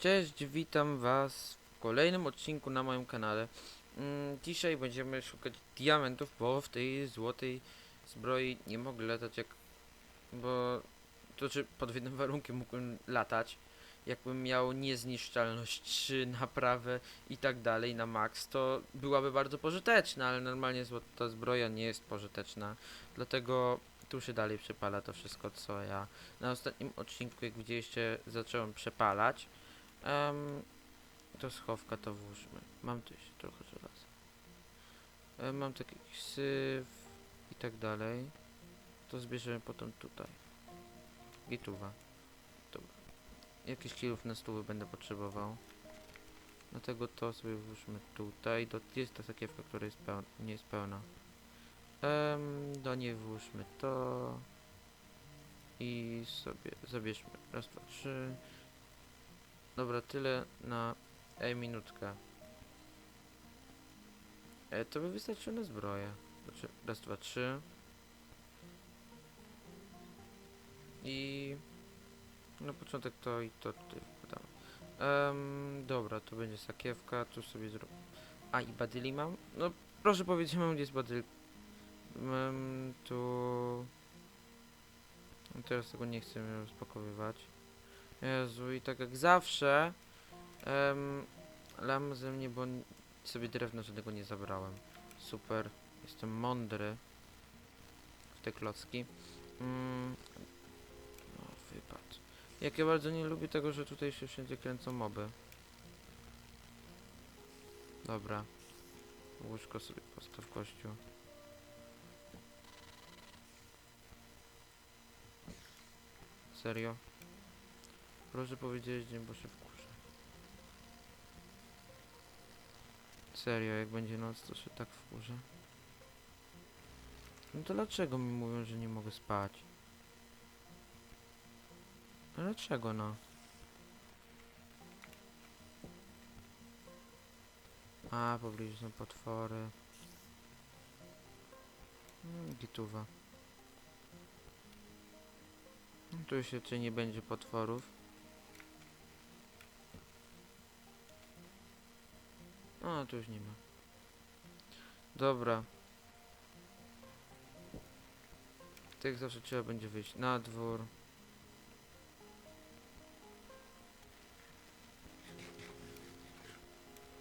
Cześć, witam was w kolejnym odcinku na moim kanale. Mm, Dzisiaj będziemy szukać diamentów, bo w tej złotej zbroi nie mogę latać jak... Bo... To czy pod jednym warunkiem mógłbym latać. Jakbym miał niezniszczalność 3, naprawę i tak dalej na max, to byłaby bardzo pożyteczna, ale normalnie złota zbroja nie jest pożyteczna. Dlatego tu się dalej przepala to wszystko, co ja na ostatnim odcinku, jak widzieliście, zacząłem przepalać. Em, to schowka to włóżmy. Mam tu jeszcze trochę żelaza. E, mam taki syf i tak dalej. To zbierzemy potem tutaj. Gituwa. Dobra. Jakiś kilów na stół będę potrzebował. Dlatego to sobie włóżmy tutaj. Do, jest ta sakiewka, która jest pełna, nie jest pełna. Em, do niej włóżmy to. I sobie zabierzmy. Raz, dwa, trzy. Dobra, tyle na e, minutkę. E, to by wystarczyło na zbroję. Znaczy, raz, dwa, trzy. I na początek to i to tutaj wkładamy. Em, dobra, to będzie sakiewka, tu sobie zrobię. A i badyli mam? No proszę powiedzieć mam gdzie jest badyl. Um, tu... Teraz tego nie chcę rozpakowywać. Jezu, i tak jak zawsze um, lam ze mnie, bo sobie drewno żadnego nie zabrałem. Super, jestem mądry w te klocki. Mm, no, wypad. Jak ja bardzo nie lubię tego, że tutaj się wszędzie kręcą moby. Dobra. Łóżko sobie postaw kościół. Serio? Proszę powiedzieć, bo się wkurzę. Serio, jak będzie noc, to się tak wkurzę. No to dlaczego mi mówią, że nie mogę spać? No Dlaczego no? A, pobliżu są potwory. Mm, Gituwa. No, Tu się czy nie będzie potworów. A, tu już nie ma. Dobra. Jak zawsze trzeba będzie wyjść na dwór.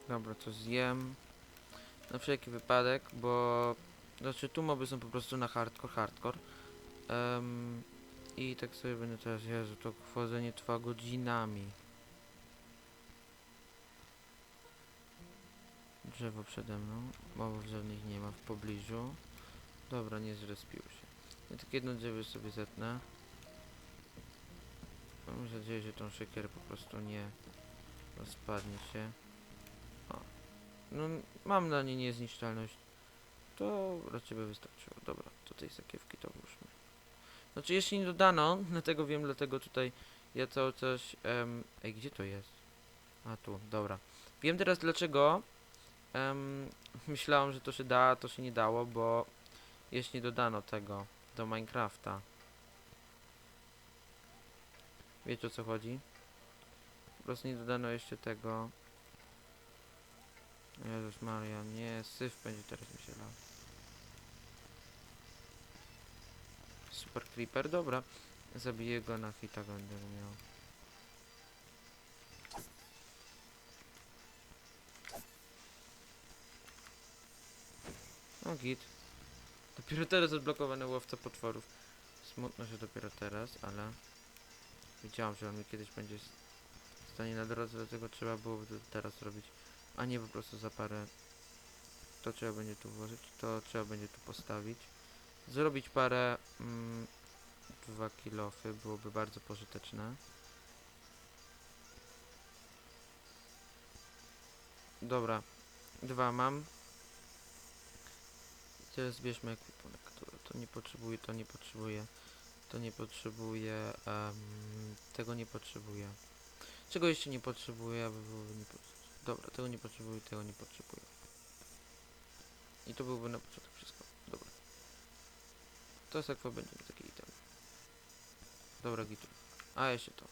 Dobra, to zjem. Na wszelki wypadek, bo... Znaczy tu moby są po prostu na hardcore, hardcore. Em, I tak sobie będę teraz... Jezu, to chłodzenie trwa godzinami. Drzewo przede mną. Mobów żadnych nie ma w pobliżu. Dobra, nie zrespił się. Ja tak jedno drzewo sobie zetnę. Mam nadzieję, że tą siekierę po prostu nie rozpadnie się. O. No, mam na nie niezniszczalność. To raczej by wystarczyło. Dobra, do tej sakiewki to włóżmy. Znaczy, jeśli nie dodano, dlatego wiem, dlatego tutaj ja cały coś... em, ej, gdzie to jest? A, tu, dobra. Wiem teraz dlaczego em, myślałem, że to się da, a to się nie dało, bo jeśli dodano tego do Minecrafta. Wiecie o co chodzi? Po prostu nie dodano jeszcze tego. Jezus Maria, nie, syf będzie teraz mi się. Super Creeper, dobra. Zabiję go na hita, będę miał. O git. Dopiero teraz odblokowany łowca potworów. Smutno, że dopiero teraz, ale... Wiedziałam, że on mi kiedyś będzie s- stanie na drodze, dlatego trzeba byłoby to teraz robić. A nie po prostu za parę... To trzeba będzie tu włożyć, to trzeba będzie tu postawić. Zrobić parę... Mm, dwa kilofy byłoby bardzo pożyteczne. Dobra. Dwa mam. Teraz zbierzmy ekwipunek. To, to nie potrzebuję, to nie potrzebuję. To nie potrzebuję. em, tego nie potrzebuję. Czego jeszcze nie potrzebuję, aby byłoby nie. Dobra, tego nie potrzebuję, tego nie potrzebuję. I to byłby na początek wszystko. Dobra. To jest akwa będzie taki item. Dobra, gitu. A jeszcze to.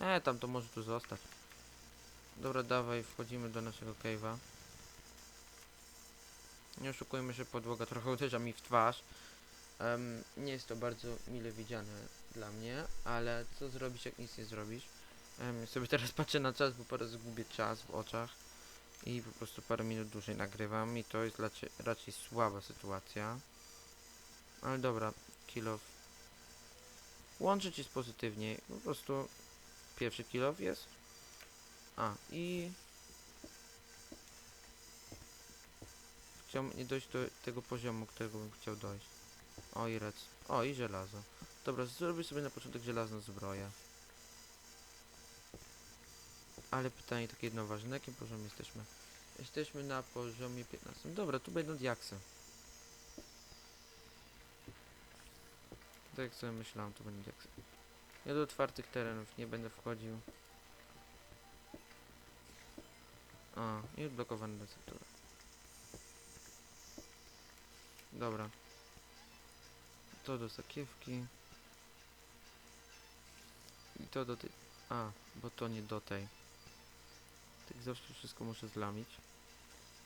E, tam to może tu zostać. Dobra, dawaj, wchodzimy do naszego cave'a. Nie oszukujmy się, podłoga trochę uderza mi w twarz. Em, nie jest to bardzo mile widziane dla mnie, ale co zrobić, jak nic nie zrobisz? Em, sobie teraz patrzę na czas, bo teraz zgubię czas w oczach i po prostu parę minut dłużej nagrywam i to jest raczej, raczej słaba sytuacja. Ale dobra, kill off. Łączyć jest pozytywniej, po prostu pierwszy kill off jest. A, i... Nie dojść do tego poziomu, którego bym chciał dojść. O, i rec. O, i żelazo. Dobra, zrobię sobie na początek żelazną zbroję. Ale pytanie takie jedno ważne, na jakim poziomie jesteśmy? Jesteśmy na poziomie 15. Dobra, tu będą diaksy. Tak jak sobie myślałem, to będą diaksy. Ja do otwartych terenów nie będę wchodził. A, i odblokowany receptura. Dobra. To do sakiewki. I to do tej... A, bo to nie do tej. Tak zawsze wszystko muszę zlamić.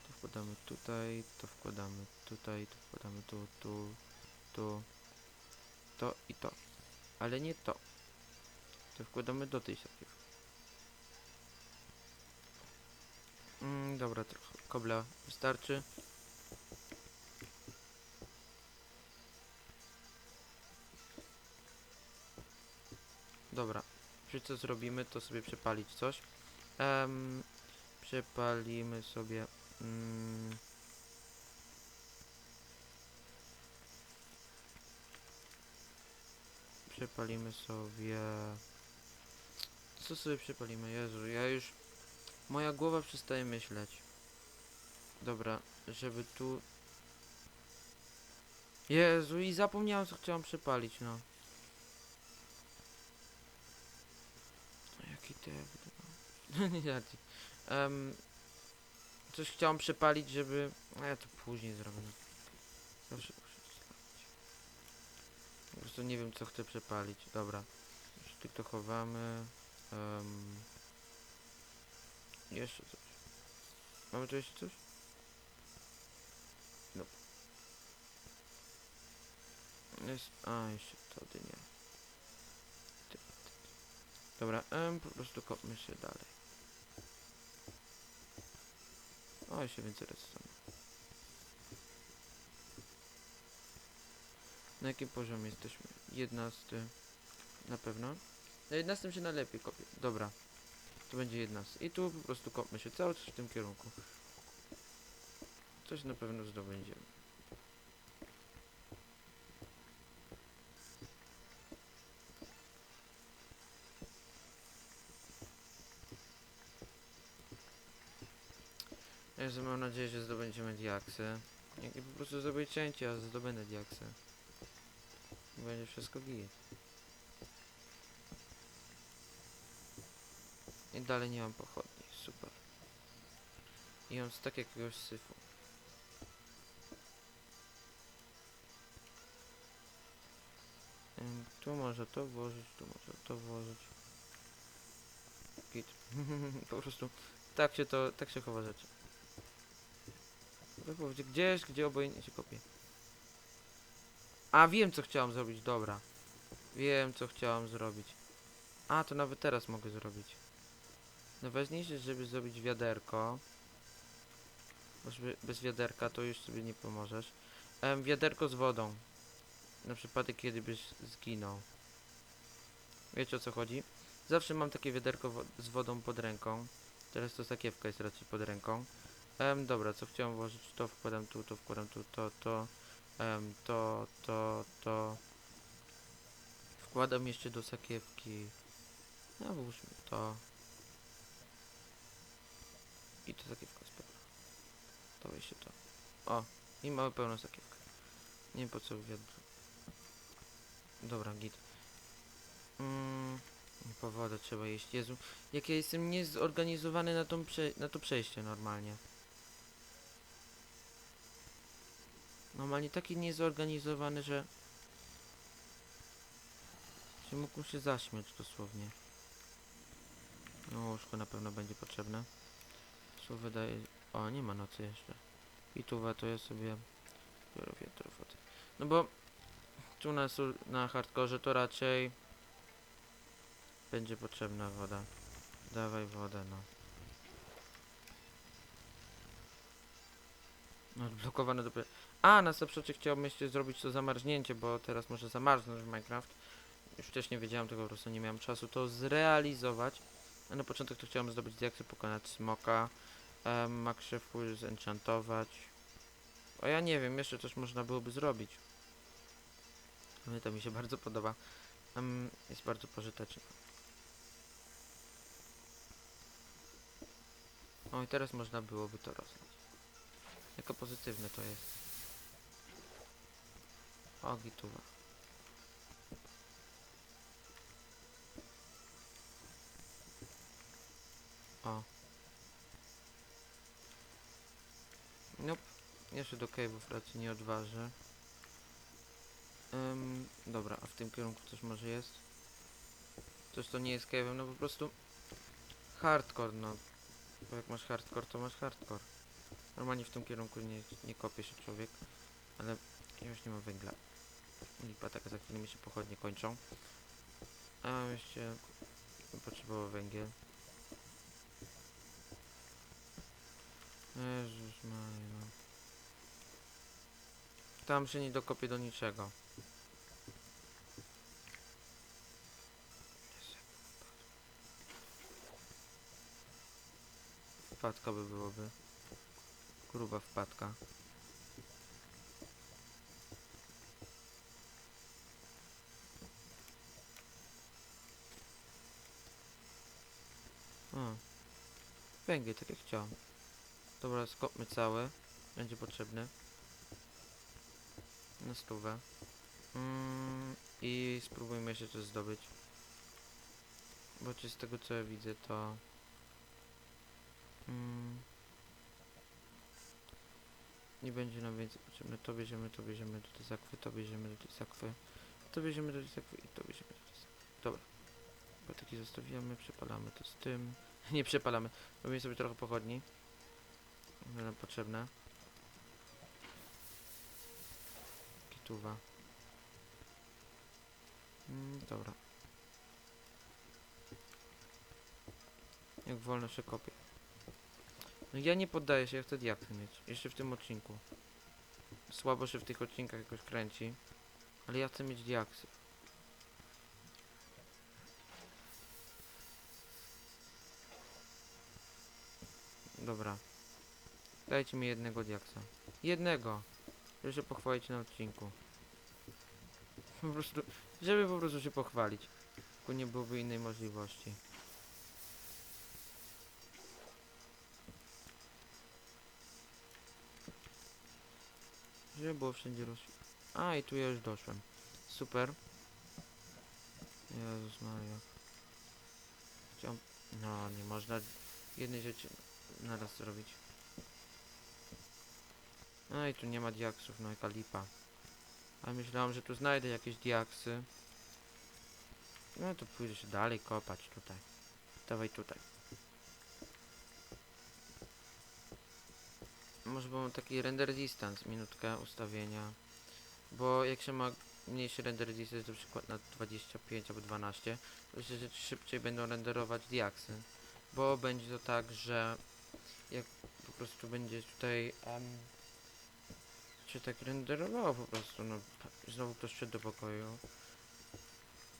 To wkładamy tutaj, to wkładamy tutaj, to wkładamy tu, tu, tu, to i to. Ale nie to. To wkładamy do tej sakiewki. Mm, dobra, trochę kobla wystarczy. Dobra, czy co zrobimy, to sobie przepalić coś. Em, przepalimy sobie. Mm, przepalimy sobie. Co sobie przepalimy? Jezu, ja już. Moja głowa przestaje myśleć. Dobra, żeby tu. Jezu, i zapomniałem co chciałem przepalić, no. Em, coś chciałem przepalić, żeby... A ja to później zrobię. Zawsze. Po prostu nie wiem, co chcę przepalić. Dobra. Już tylko to chowamy. Em, jeszcze coś. Mamy tu jeszcze coś? No. Jest... A, jeszcze to dynia. Dobra, em, po prostu kopmy się dalej. O, jeszcze więcej redstone. Na jakim poziomie jesteśmy? 11. Na pewno? Na 11 się najlepiej kopie. Dobra. To będzie 11. I tu po prostu kopmy się cały czas w tym kierunku. Coś na pewno zdobędziemy. Jezu, mam nadzieję, że zdobędziemy diaksy. Jak po prostu zrobię cięcie, a zdobędę diaksy. Będzie wszystko git. I dalej nie mam pochodni, super. I mam tak jakiegoś syfu. Tu może to włożyć, tu może to włożyć. Git. po prostu tak się to, tak się chowa rzeczy. Wypowiedź, gdzieś, gdzie obojętnie się kopie. A wiem co chciałam zrobić, dobra. Wiem co chciałam zrobić. A, to nawet teraz mogę zrobić. Najważniejsze, żeby zrobić wiaderko. Bo bez wiaderka to już sobie nie pomożesz. Em, wiaderko z wodą. Na przypadek kiedy byś zginął. Wiecie o co chodzi? Zawsze mam takie wiaderko wo z wodą pod ręką. Teraz to sakiewka jest raczej pod ręką. Em, dobra, co chciałem włożyć? To wkładam tu, to wkładam tu, to, to. Em, to, to, to. Wkładam jeszcze do sakiewki. No, włóżmy to. I to sakiewka jest pełna. To jeszcze to. O, i mamy pełną sakiewkę. Nie wiem po co wiatr. Dobra, git. Mm, po wodę trzeba jeść. Jezu, jak ja jestem niezorganizowany na, tą na to przejście normalnie. Normalnie taki niezorganizowany, że... Że mógł się zaśmiać dosłownie. No łóżko na pewno będzie potrzebne. Co wydaje... O, nie ma nocy jeszcze. I tuwa to ja sobie biorę. No bo tu na, na hardkorze to raczej będzie potrzebna woda. Dawaj wodę. No, odblokowane dopiero. A, na zaprzecie chciałbym jeszcze zrobić to zamarznięcie, bo teraz może zamarznąć w Minecraft. Już wcześniej wiedziałem tego, po prostu nie miałem czasu to zrealizować. A na początek to chciałem zdobyć diaksy, pokonać smoka, um, makrzewu zenchantować. O ja nie wiem, jeszcze coś można byłoby zrobić. Ale to mi się bardzo podoba. Em, jest bardzo pożyteczne. O i teraz można byłoby to rozlać. Jako pozytywne to jest. O, gituwa. O. Nope. Jeszcze do cave'ów raczej nie odważę. Ym, dobra, a w tym kierunku coś może jest? Coś to nie jest cave'em, no po prostu hardcore, no. Bo jak masz hardcore, to masz hardcore. Normalnie w tym kierunku nie, nie kopie się człowiek, ale już nie mam węgla. Lipa taka, za chwilę mi się pochodnie kończą. A mam jeszcze potrzebował węgiel. Jezus Maria. Tam się nie dokopię do niczego. Wpadka by byłoby. Gruba wpadka. O. Węgiel, tak jak chciałem. Dobra, skopmy całe. Będzie potrzebny. Na stówę. Mm, I spróbujmy jeszcze coś zdobyć. Bo czy z tego co ja widzę to... Mm, nie będzie nam więcej potrzebne. To bierzemy, to bierzemy do tej zakwy, to bierzemy do tej zakwy. To bierzemy do tej zakwy i to bierzemy do tej zakwy. Dobra. Patyki zostawiamy, przepalamy to z tym. Nie przepalamy. Robimy sobie trochę pochodni. Będą potrzebne. Kituwa. Mm, dobra. Jak wolno się kopie. No ja nie poddaję się, ja chcę diaksy mieć. Jeszcze w tym odcinku. Słabo się w tych odcinkach jakoś kręci. Ale ja chcę mieć diaksy. Dobra. Dajcie mi jednego diaksa. Jednego! Żeby się pochwalić na odcinku. Po prostu, żeby po prostu się pochwalić. Tylko nie byłoby innej możliwości. Żeby było wszędzie roz... A, i tu ja już doszłem. Super. Jezus Maria. Chciałem... No, nie można jednej rzeczy naraz zrobić. No i tu nie ma diaksów, no jaka lipa. A myślałem, że tu znajdę jakieś diaksy. No to pójdę się dalej kopać tutaj. Dawaj tutaj. Może mam taki render distance, minutkę ustawienia. Bo jak się ma mniejszy render distance, na przykład na 25 albo 12, to się szybciej będą renderować diaksy. Bo będzie to tak, że jak po prostu będzie tutaj em, się tak renderowało po prostu, no znowu ktoś wszedł do pokoju.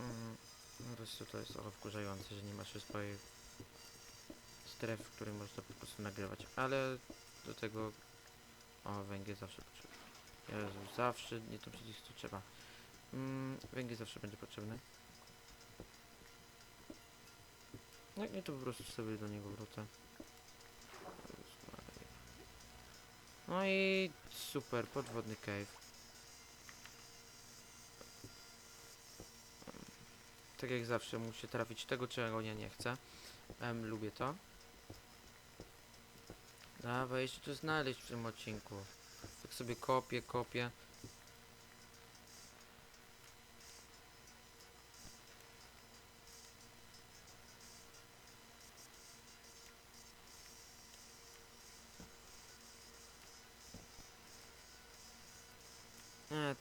Mm, no to to jest trochę wkurzające, że nie masz swojej strefy, w której można po prostu nagrywać, ale do tego o węgiel zawsze potrzebny. Jezu, zawsze nie to przycisk co trzeba. Mm, węgiel zawsze będzie potrzebny. Jak nie to po prostu sobie do niego wrócę. Jezus Maria. No i super, podwodny cave. Tak jak zawsze musi trafić tego, czego ja nie chcę. Lubię to. Dawaj, jeszcze to znaleźć w tym odcinku. Tak sobie kopię, kopię.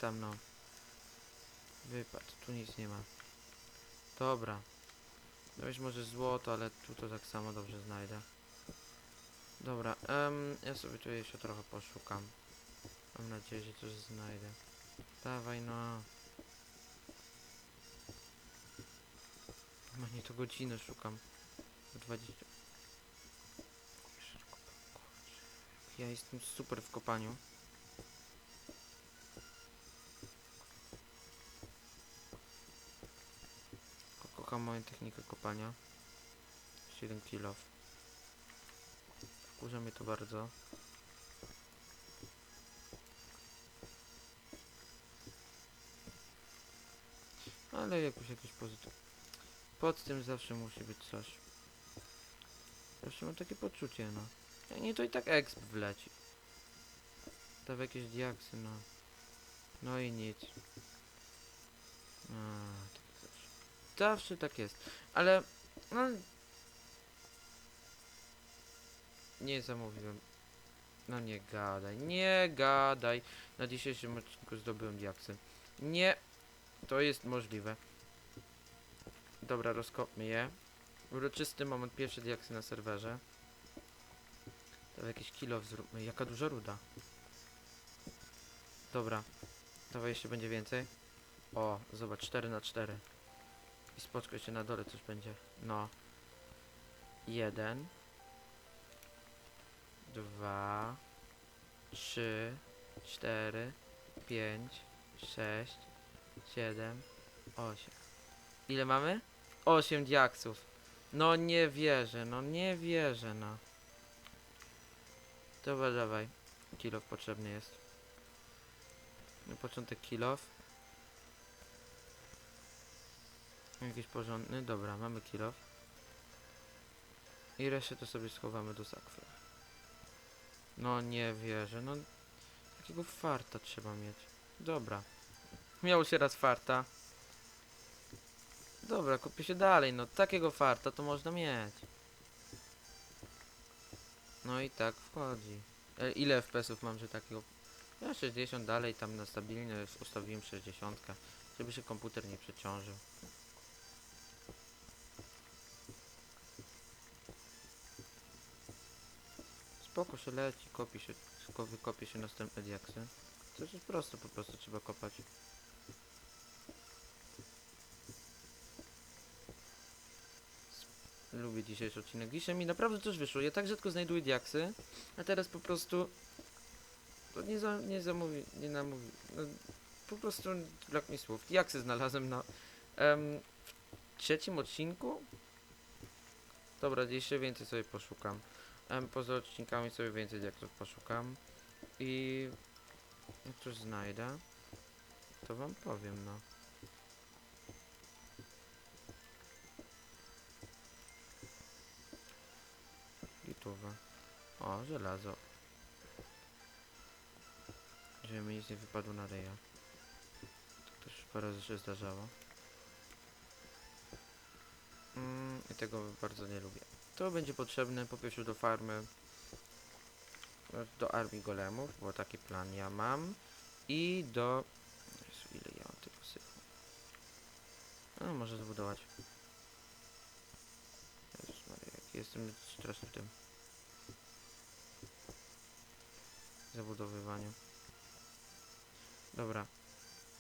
E, tam no. Wypad, tu nic nie ma. Dobra. No już może złoto, ale tu to tak samo dobrze znajdę. Dobra, em, ja sobie tu jeszcze trochę poszukam. Mam nadzieję, że coś znajdę. Dawaj no. No nie to godzinę szukam. 20. Ja jestem super w kopaniu. Kocham moją technikę kopania. 7 kilo. Wkurza mnie to bardzo. Ale jakoś jakiś pozytyw. Pod tym zawsze musi być coś. Zawsze mam takie poczucie, no. Ja nie to i tak exp wleci. Tam jakieś diaksy, no. No i nic. A, zawsze. Tak jest. Ale, no... Nie zamówiłem. No nie gadaj, nie gadaj. Na dzisiejszym odcinku zdobyłem diaksy. Nie, to jest możliwe. Dobra, rozkopmy je. Uroczysty moment, pierwsze diaksy na serwerze. To jakiś kilo zróbmy. Jaka duża ruda. Dobra. Dawaj jeszcze będzie więcej. O, zobacz, 4 na 4 I spoczko jeszcze na dole coś będzie. No. Jeden. Dwa. Trzy. Cztery. Pięć. Sześć. Siedem. Osiem. Ile mamy? Osiem diaksów. No nie wierzę, no nie wierzę, no. Dobra, dawaj. Kilof potrzebny jest. Na początek kilof. Jakiś porządny. Dobra, mamy kilof. I resztę to sobie schowamy do sakwy. No nie wierzę, no... Takiego farta trzeba mieć. Dobra. Miało się raz farta. Dobra, kupię się dalej, no takiego farta to można mieć. No i tak wchodzi. E, ile FPS-ów mam, że takiego... Ja 60 dalej, tam na stabilnie ustawiłem 60, żeby się komputer nie przeciążył. Spoko się leci, kopi się, wykopie się następne diaksy. To jest prosto, po prostu trzeba kopać. Lubię dzisiejszy odcinek. Dzisiaj mi naprawdę coś wyszło. Ja tak rzadko znajduję diaksy, a teraz po prostu to nie, za, nie zamówi, nie namówi. No, po prostu brak mi słów. Diaksy znalazłem na em, w trzecim odcinku. Dobra, jeszcze więcej sobie poszukam. Em, poza odcinkami sobie więcej diaksów poszukam. I jak coś znajdę, to wam powiem, no. Gituwa. O, żelazo. Żeby mi nic nie wypadło na ryja. To też parę razy się zdarzało. Mm, I tego bardzo nie lubię. To będzie potrzebne po pierwsze do farmy. Do armii golemów, bo taki plan ja mam. I do... Ile ja mam tego syfu. No, może zbudować. Jezus Maria, jak jestem straszny w tym. Zabudowywaniu. Dobra.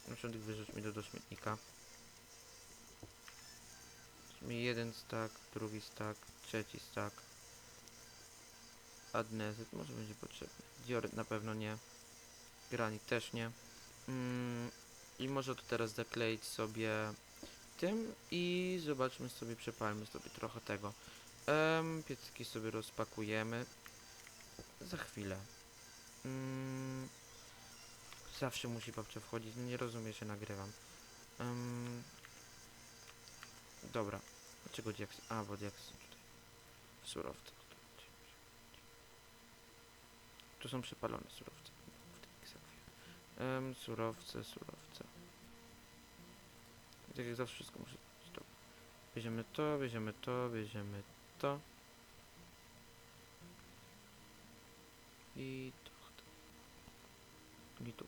Początek wyrzuć mi to do śmietnika. Jeden stack, drugi stack, trzeci stack. Adnezyt może będzie potrzebny. Dioryt na pewno nie. Granit też nie. Mm, I może to teraz zakleić sobie tym i zobaczmy sobie, przepalmy sobie trochę tego. Um, sobie rozpakujemy. Za chwilę. Mm, zawsze musi babcia wchodzić, nie rozumie, że nagrywam. Um, dobra. Dlaczego diaks? A, bo są tutaj. Surowce. Tu są przypalone surowce. Um, surowce, surowce. Tak jak zawsze wszystko muszę... Stop. Bierzemy to, bierzemy to, bierzemy to. I to. I tu.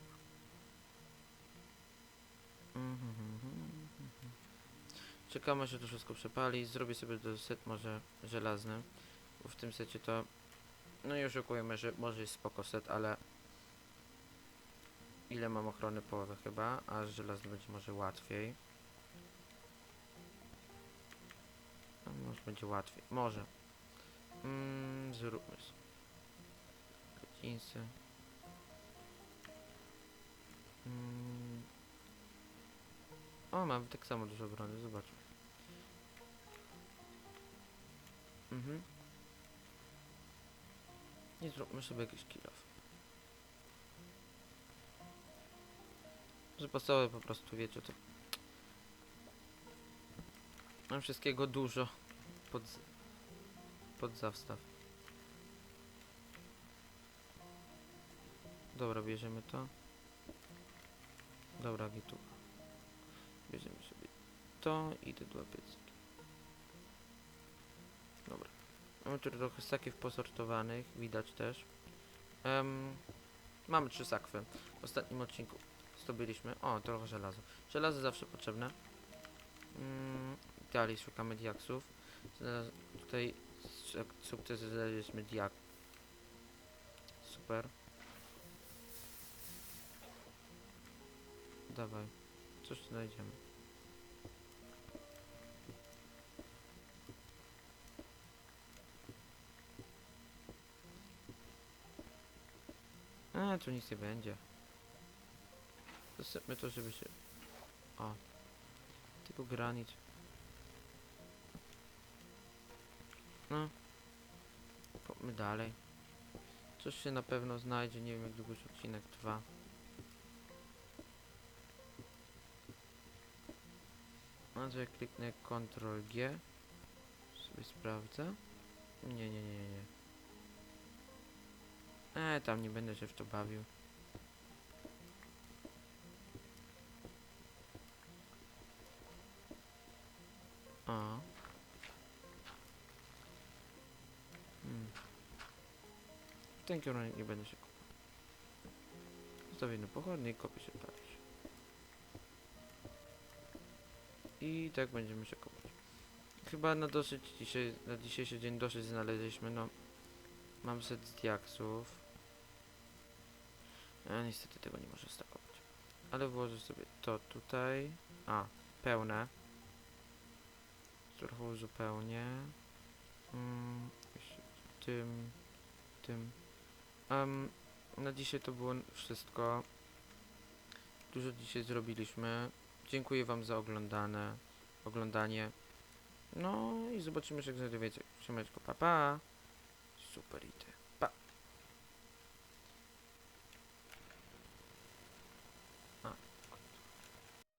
Mhm, mhm, mhm. Czekamy, że to wszystko przepali. Zrobię sobie do set może żelazny. Bo w tym secie to... No i oszukujemy, że może jest spoko set, ale... Ile mam ochrony połowę chyba, a żelazny będzie może łatwiej. No, może będzie łatwiej. Może. Mm, zróbmy sobie. Jeansy. Mm. O, mam tak samo dużo brony, zobaczmy. Mhm. I zróbmy sobie jakiś kill off. Że podstawowe po prostu, wiecie, to... Mam wszystkiego dużo pod, pod zawstaw. Dobra, bierzemy to. Dobra, gitu. Bierzemy sobie to i te dwa piecyki. Mamy tu trochę sakiów posortowanych, widać też. Em, mamy trzy sakwy. W ostatnim odcinku zdobyliśmy. O, trochę żelaza. Żelazo zawsze potrzebne. Mm, dalej szukamy diaksów. Znalaz- Tutaj suk- sukces znaleźliśmy diak. Super. Dawaj. Coś znajdziemy. Tu nic nie będzie. Zasypmy to, żeby się... O. Tylko granit. No. Popmy dalej. Coś się na pewno znajdzie, nie wiem jak długo odcinek trwa. A to jak kliknę Ctrl G sobie sprawdzę. Nie, nie, nie, nie. E, tam nie będę się w to bawił. A. Hmm. W ten kierunek nie będę się kopał. Zostawię na pochodnie i kopię się palić. I tak będziemy się kopać. Chyba na dosyć dzisiaj, na dzisiejszy dzień dosyć znaleźliśmy, no. Mam set diaksów. A niestety tego nie może stakować. Ale włożę sobie to tutaj. A, pełne. Trochę uzupełnię. Mm, tym, tym. Em, na dzisiaj to było wszystko. Dużo dzisiaj zrobiliśmy. Dziękuję Wam za oglądane, oglądanie. No i zobaczymy, jak znajdę więcej. Siemeczko, pa pa. Super idę.